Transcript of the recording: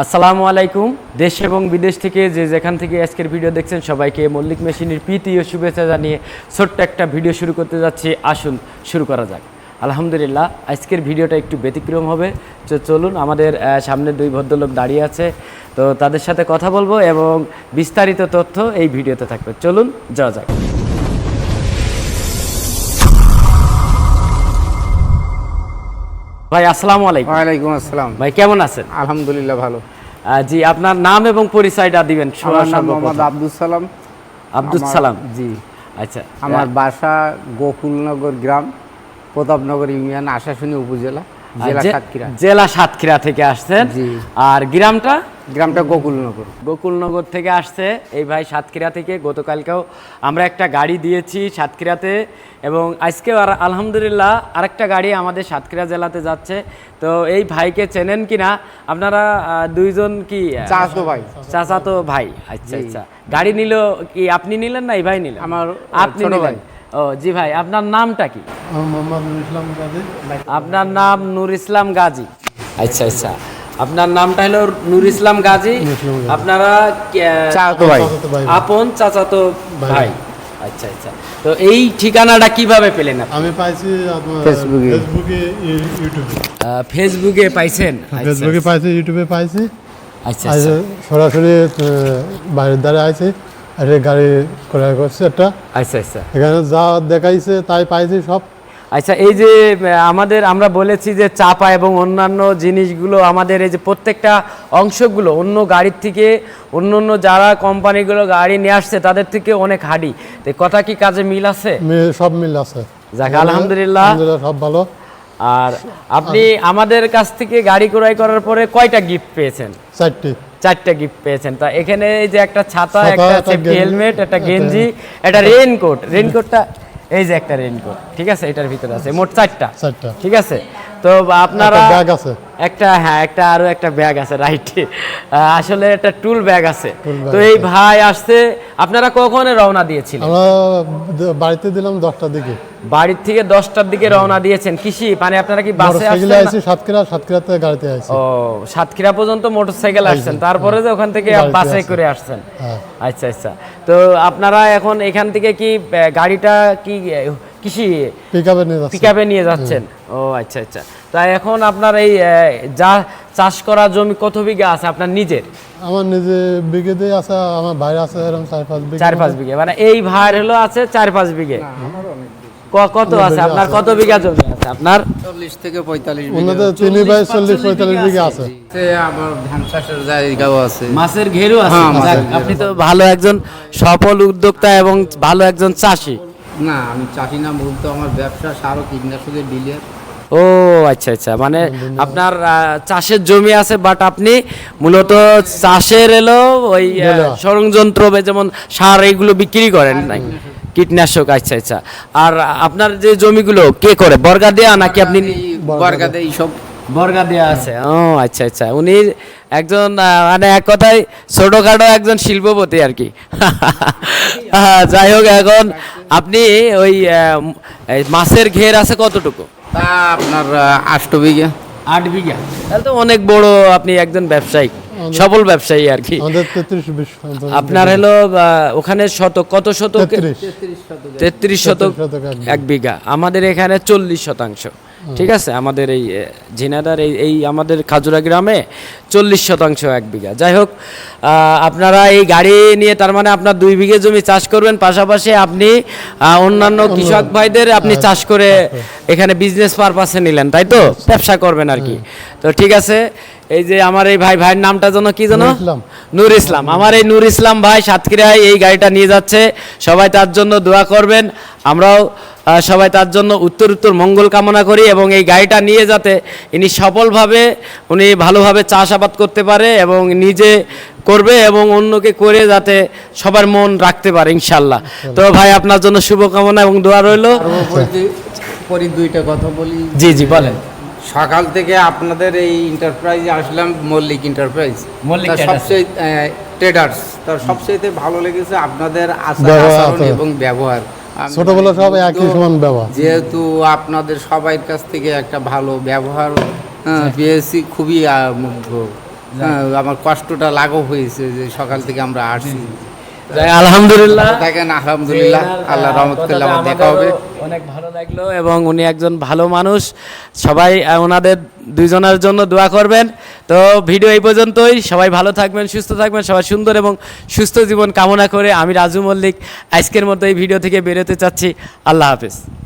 আসসালামু আলাইকুম। দেশ এবং বিদেশ থেকে যে যেখান থেকে আজকের ভিডিও দেখছেন সবাইকে মল্লিক মেশিনের প্রীতি ও শুভেচ্ছা জানিয়ে ছোট্ট একটা ভিডিও শুরু করতে যাচ্ছি। আসুন, শুরু করা যাক। আলহামদুলিল্লাহ, আজকের ভিডিওটা একটু ব্যতিক্রম হবে। তো চলুন, আমাদের সামনে দুই ভদ্রলোক দাঁড়িয়ে আছে। তো তাদের সাথে কথা বলব এবং বিস্তারিত তথ্য এই ভিডিওতে থাকবে। চলুন, যাওয়া যাক। ভাই আসসালামু আলাইকুম। ওয়ালাইকুম আসসালাম। ভাই কেমন আছেন? আলহামদুলিল্লাহ ভালো। জি আপনার নাম এবং পরিচয়টা দিবেন আমার নাম মোহাম্মদ আব্দুল সালাম। আব্দুল সালাম। জি। আচ্ছা আমার বাসা গোকুলনগর গ্রাম প্রতাপনগর ইউনিয়ন আশাশুনি উপজেলা। জেলা সাতক্ষীরা। থেকে আসছেন। আর গ্রামটা? গ্রামটা গোকুলনগর। গোকুলনগর থেকে আসছে। এই ভাই সাতক্ষীরা থেকে। গতকালকেও আমরা একটা গাড়ি দিয়েছি সাতক্ষীরাতে এবং আজকেও আর আলহামদুলিল্লাহ আরেকটা গাড়ি আমাদের সাতক্ষীরা জেলাতে যাচ্ছে। তো এই ভাইকে চেনেন কিনা? আপনারা দুইজন কি চাচতো ভাই। চাচা তো ভাই। আচ্ছা আচ্ছা। গাড়ি নিল কি আপনি নিলেন না এই ভাই নিলেন? আমার আপনি ভাই। ও জি ভাই আপনার নামটা কি? আমার মোহাম্মদ নুর ইসলাম কাজী আপনার নাম নূর ইসলাম গাজী। আচ্ছা আচ্ছা। আপনার নামটা হলো নূর ইসলাম গাজী। আপনারা ভাই। আপন চাচাতো ভাই। আচ্ছা আচ্ছা। তো এই ঠিকানাটা কীভাবে পেলেন আমি পাইছি ফেসবুকে। ফেসবুকে ইউটিউবে। ফেসবুকে পাইছেন? আচ্ছা, ফেসবুকে পাইছি ইউটিউবে পাইছি। আচ্ছা আচ্ছা। সরাসরি বাইরের দ্বারে আইছি আর গাড়ি ক্রয় করছে একটা। আচ্ছা আচ্ছা। এখানে যা দেখাইছে তাই পাইছি সব। আচ্ছা এই যে আমাদের আমরা বলেছি যে চাপা এবং অন্যান্য জিনিসগুলো আমাদের এই যে প্রত্যেকটা অংশগুলো অন্য গাড়ির থেকে অন্য অন্য যারা কোম্পানিগুলো গাড়ি নিয়ে আসছে তাদের থেকে অনেক হাডি। তো কথা কি কাজে মিল আছে? সব মিল আছে। যাক আলহামদুলিল্লাহ। আলহামদুলিল্লাহ সব ভালো। আর আপনি আমাদের কাছ থেকে গাড়ি ক্রয় করার পরে কয়টা গিফট পেয়েছেন? চারটি। চারটা গিফট পেয়েছেন। তা এখানে এই যে একটা ছাতা একটা সেফটি হেলমেট একটা একটা- গেঞ্জি একটা রেইনকোট রেইনকোটটা এই যে একটা রেইনকোট ঠিক আছে? এটার ভিতরে আছে। মোট চারটা। চারটা। ঠিক আছে? তো আপনারা ব্যাগ আছে। একটা হ্যাঁ একটা আরও একটা ব্যাগ আছে রাইট আসলে একটা টুল ব্যাগ আছে। তো এই ভাই আসছে আপনারা কখন রওনা দিয়েছিলেন? আমরা বাড়িতে দিলাম দশটার দিকে। বাড়ির থেকে দশটার দিকে রওনা দিয়েছেন। কৃষি মানে আপনারা কি বাসে আসছেন আইছি সাতক্ষীরা সাতক্ষীরাতে গাড়িতে আইছি। ও সাতক্ষীরা পর্যন্ত মোটরসাইকেল আসছেন। তারপরে যে ওখান থেকে বাসে করে আসছেন। হ্যাঁ। আচ্ছা আচ্ছা। তো আপনারা এখন এখান থেকে কি গাড়িটা কি কৃষি পিক আপে নিয়ে পিকআপে নিয়ে যাচ্ছেন। ও আচ্ছা আচ্ছা। তা এখন আপনার এই যা চাষ করা জমি কত বিঘা আছে আপনার নিজের? আমার নিজে বিঘেতে আছে আমার বাইরে আছে এরকম চার পাঁচ বিঘে। চার পাঁচ বিঘে। মানে এই ভাইয়ের হলো আছে চার পাঁচ বিঘে? কত আছে? আপনার কত বিঘা জমি আছে? আপনার? চল্লিশ থেকে পঁয়তাল্লিশ ওনাদের তিন বাই চল্লিশ পঁয়তাল্লিশ বিঘে আছে। আমার ধান চাষের জায়গাও আছে। মাছের ঘেরও আছে। হ্যাঁ, আপনি তো ভালো একজন সফল উদ্যোক্তা এবং ভালো একজন চাষি। না আমি চাষি না বলতে আমার ব্যবসা সার ও কীটনাশকের ডিলার ও আচ্ছা আচ্ছা মানে আপনার চাষের জমি আছে বাট আপনি মূলত চাষের এলো ওই আহ, সরঞ্জন্ত্র যেমন সার এইগুলো বিক্রি করেন নাই কীটনাশক আচ্ছা আচ্ছা আর আপনার যে জমিগুলো কে করে বর্গা দেয়া নাকি আপনি বরগাতে এইসব বর্গা দেয়া আছে ও আচ্ছা আচ্ছা উনি একজন মানে এক কথায় ছোটখাটো একজন শিল্পপতি আর কি যাই হোক এখন আপনি ওই মাছের ঘের আছে কতটুকু? তা আপনার আষ্ট বিঘা। আট বিঘা। তাহলে তো অনেক বড় আপনি একজন ব্যবসায়ী সবল ব্যবসায়ী আর কি। আপনার হলো ওখানে শতক কত শতক? তেত্রিশ। শতক এক বিঘা। আমাদের এখানে চল্লিশ শতাংশ। ঠিক আছে? আমাদের এই ঝিনাদার এই এই আমাদের খাজুরা গ্রামে চল্লিশ শতাংশ এক বিঘা। যাই হোক আপনারা এই গাড়ি নিয়ে তার মানে আপনার দুই বিঘে জমি চাষ করবেন পাশাপাশি আপনি অন্যান্য কৃষক ভাইদের আপনি চাষ করে এখানে বিজনেস পারপাসে নিলেন তাই তো? ব্যবসা করবেন আর কি। তো ঠিক আছে এই যে আমার এই ভাই ভাইয়ের নামটা যেন কি যেন? নূর ইসলাম। আমার এই নূর ইসলাম ভাই সাতক্ষীরায় এই গাড়িটা নিয়ে যাচ্ছে সবাই তার জন্য দোয়া করবেন। আমরাও সবাই তার জন্য উত্তর উত্তর মঙ্গল কামনা করি এবং এই গাড়িটা নিয়ে যাতে ইনি সফলভাবে উনি ভালোভাবে চাষাবাদ করতে পারে এবং নিজে করবে এবং অন্যকে করে যাতে সবার মন রাখতে পারে ইনশাল্লাহ তো ভাই আপনার জন্য শুভকামনা এবং দোয়া রইল। পরি দুইটা কথা বলি। জি জি বলেন। সকাল থেকে আপনাদের এই এন্টারপ্রাইজে আসলাম মল্লিক এন্টারপ্রাইজ। সবচেয়ে ট্রেডার্স তার সবচেয়ে ভালো লেগেছে আপনাদের আচার আচরণ আচরণ। এবং ব্যবহার। ছোটবেলা সব একই সমান ব্যবহার। যেহেতু আপনাদের সবার কাছ থেকে একটা ভালো ব্যবহার হ্যাঁ, পেয়েছি খুবই মুগ্ধ। হ্যাঁ আমার কষ্টটা লাঘব হয়েছে যে সকাল থেকে আমরা আসছি যাই, আলহামদুলিল্লাহ। দেখেন আলহামদুলিল্লাহ। আল্লাহ রহমত করলে আমার দেখা হবে। অনেক ভালো লাগল এবং উনি একজন ভালো মানুষ। সবাই ওনাদের দুইজনের জন্য দোয়া করবেন। তো ভিডিও এই পর্যন্তই। সবাই ভালো থাকবেন সুস্থ থাকবেন সবাই সুন্দর এবং সুস্থ জীবন কামনা করে আমি রাজু মল্লিক আজকের মতো এই ভিডিও থেকে বেরোতে চাচ্ছি। আল্লাহ হাফেজ।